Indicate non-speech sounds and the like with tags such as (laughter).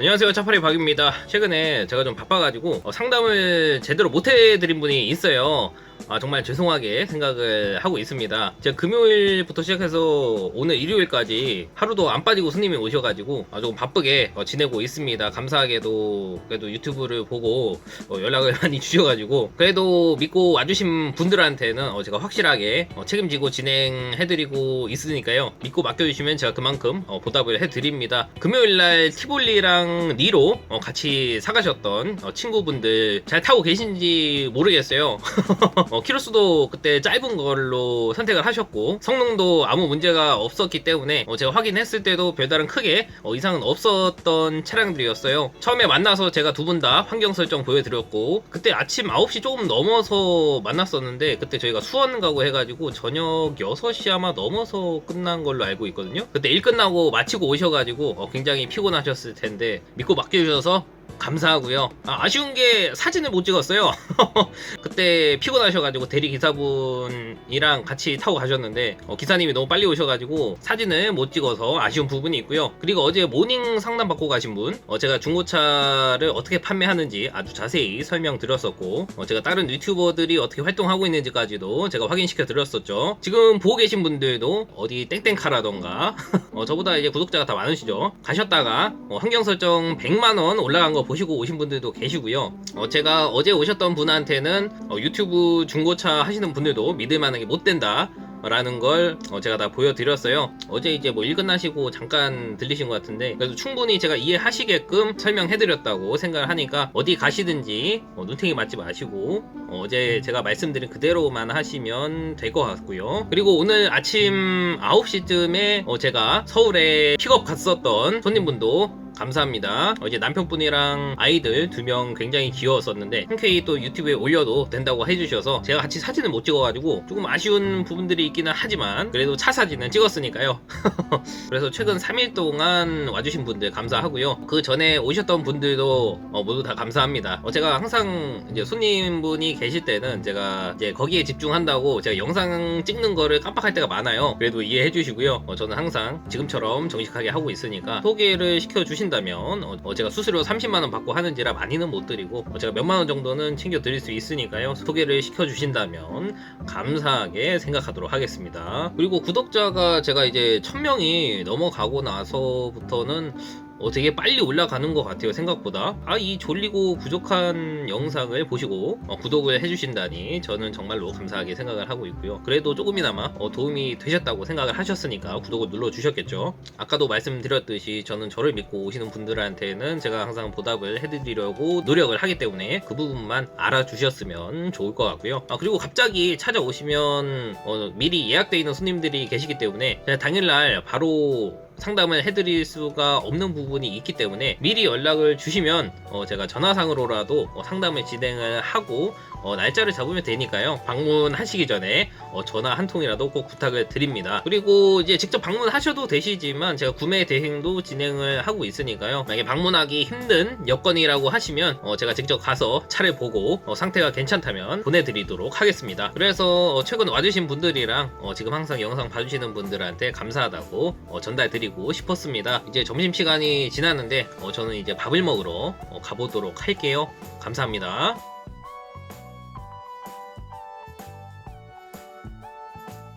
안녕하세요. 차파리 박입니다. 최근에 제가 좀 바빠가지고 어, 상담을 제대로 못해드린 분이 있어요 아, 정말 죄송하게 생각을 하고 있습니다. 제가 금요일부터 시작해서 오늘 일요일까지 하루도 안 빠지고 손님이 오셔가지고 아, 조금 바쁘게 어, 지내고 있습니다. 감사하게도 그래도 유튜브를 보고 어, 연락을 (laughs) 많이 주셔가지고 그래도 믿고 와주신 분들한테는 어, 제가 확실하게 어, 책임지고 진행해드리고 있으니까요. 믿고 맡겨주시면 제가 그만큼 어, 보답을 해드립니다. 금요일날 티볼리랑 니로 어, 같이 사가셨던 어, 친구분들 잘 타고 계신지 모르겠어요 (laughs) 어, 키로수도 그때 짧은 걸로 선택을 하셨고 성능도 아무 문제가 없었기 때문에 어, 제가 확인했을 때도 별다른 크게 어, 이상은 없었던 차량들이었어요. 처음에 만나서 제가 두 분 다 환경 설정 보여드렸고 그때 아침 9시 조금 넘어서 만났었는데 그때 저희가 수원 가고 해가지고 저녁 6시 아마 넘어서 끝난 걸로 알고 있거든요. 그때 일 끝나고 마치고 오셔가지고 어, 굉장히 피곤하셨을 텐데 믿고 맡겨주셔서 감사하고요. 아, 쉬운 게 사진을 못 찍었어요. (laughs) 그때 피곤하셔가지고 대리 기사분이랑 같이 타고 가셨는데 어, 기사님이 너무 빨리 오셔가지고 사진을 못 찍어서 아쉬운 부분이 있고요. 그리고 어제 모닝 상담 받고 가신 분, 어, 제가 중고차를 어떻게 판매하는지 아주 자세히 설명드렸었고 어, 제가 다른 유튜버들이 어떻게 활동하고 있는지까지도 제가 확인시켜 드렸었죠. 지금 보고 계신 분들도 어디 땡땡카라던가 (laughs) 어, 저보다 이제 구독자가 다 많으시죠. 가셨다가 어, 환경 설정 100만 원 올라간 거 보시고 오신 분들도 계시고요. 어, 제가 어제 오셨던 분한테는 어, 유튜브 중고차 하시는 분들도 믿을 만한 게 못 된다. 라는 걸 어, 제가 다 보여드렸어요. 어제 이제 뭐 일 끝나시고 잠깐 들리신 것 같은데 그래도 충분히 제가 이해하시게끔 설명해드렸다고 생각을 하니까 어디 가시든지 어, 눈탱이 맞지 마시고 어, 제 제가 말씀드린 그대로만 하시면 될 것 같고요. 그리고 오늘 아침 9시쯤에 어, 제가 서울에 픽업 갔었던 손님분도 감사합니다. 어, 이제 남편분이랑 아이들 두 명 굉장히 귀여웠었는데 흔쾌히 또 유튜브에 올려도 된다고 해주셔서 제가 같이 사진을 못 찍어가지고 조금 아쉬운 부분들이 있기는 하지만 그래도 차 사진은 찍었으니까요. (laughs) 그래서 최근 3일 동안 와주신 분들 감사하고요. 그 전에 오셨던 분들도 어, 모두 다 감사합니다. 어, 제가 항상 이제 손님분이 계실 때는 제가 이제 거기에 집중한다고 제가 영상 찍는 거를 깜빡할 때가 많아요. 그래도 이해해 주시고요. 어, 저는 항상 지금처럼 정직하게 하고 있으니까 소개를 시켜 주신 다면 어, 어, 제가 수수료 30만 원 받고 하는지라 많이는 못 드리고 어, 제가 몇만 원 정도는 챙겨 드릴 수 있으니까요. 소개를 시켜 주신다면 감사하게 생각하도록 하겠습니다. 그리고 구독자가 제가 이제 1000명이 넘어가고 나서부터는 어, 되게 빨리 올라가는 것 같아요 생각보다. 아 이 졸리고 부족한 영상을 보시고 어, 구독을 해주신다니 저는 정말로 감사하게 생각을 하고 있고요. 그래도 조금이나마 어, 도움이 되셨다고 생각을 하셨으니까 구독을 눌러주셨겠죠? 아까도 말씀드렸듯이 저는 저를 믿고 오시는 분들한테는 제가 항상 보답을 해드리려고 노력을 하기 때문에 그 부분만 알아주셨으면 좋을 것 같고요. 아, 그리고 갑자기 찾아오시면 어, 미리 예약되어 있는 손님들이 계시기 때문에 당일날 바로 상담을 해드릴 수가 없는 부분이 있기 때문에 미리 연락을 주시면 어, 제가 전화상으로라도 어, 상담을 진행을 하고 어, 날짜를 잡으면 되니까요. 방문하시기 전에 어, 전화 한 통이라도 꼭 부탁을 드립니다. 그리고 이제 직접 방문하셔도 되시지만 제가 구매 대행도 진행을 하고 있으니까요. 만약에 방문하기 힘든 여건이라고 하시면 어, 제가 직접 가서 차를 보고 어, 상태가 괜찮다면 보내드리도록 하겠습니다. 그래서 어, 최근 와주신 분들이랑 어, 지금 항상 영상 봐주시는 분들한테 감사하다고 어, 전달 드리고 싶었습니다. 이제 점심시간이 지났는데 어, 저는 이제 밥을 먹으러 어, 가보도록 할게요. 감사합니다.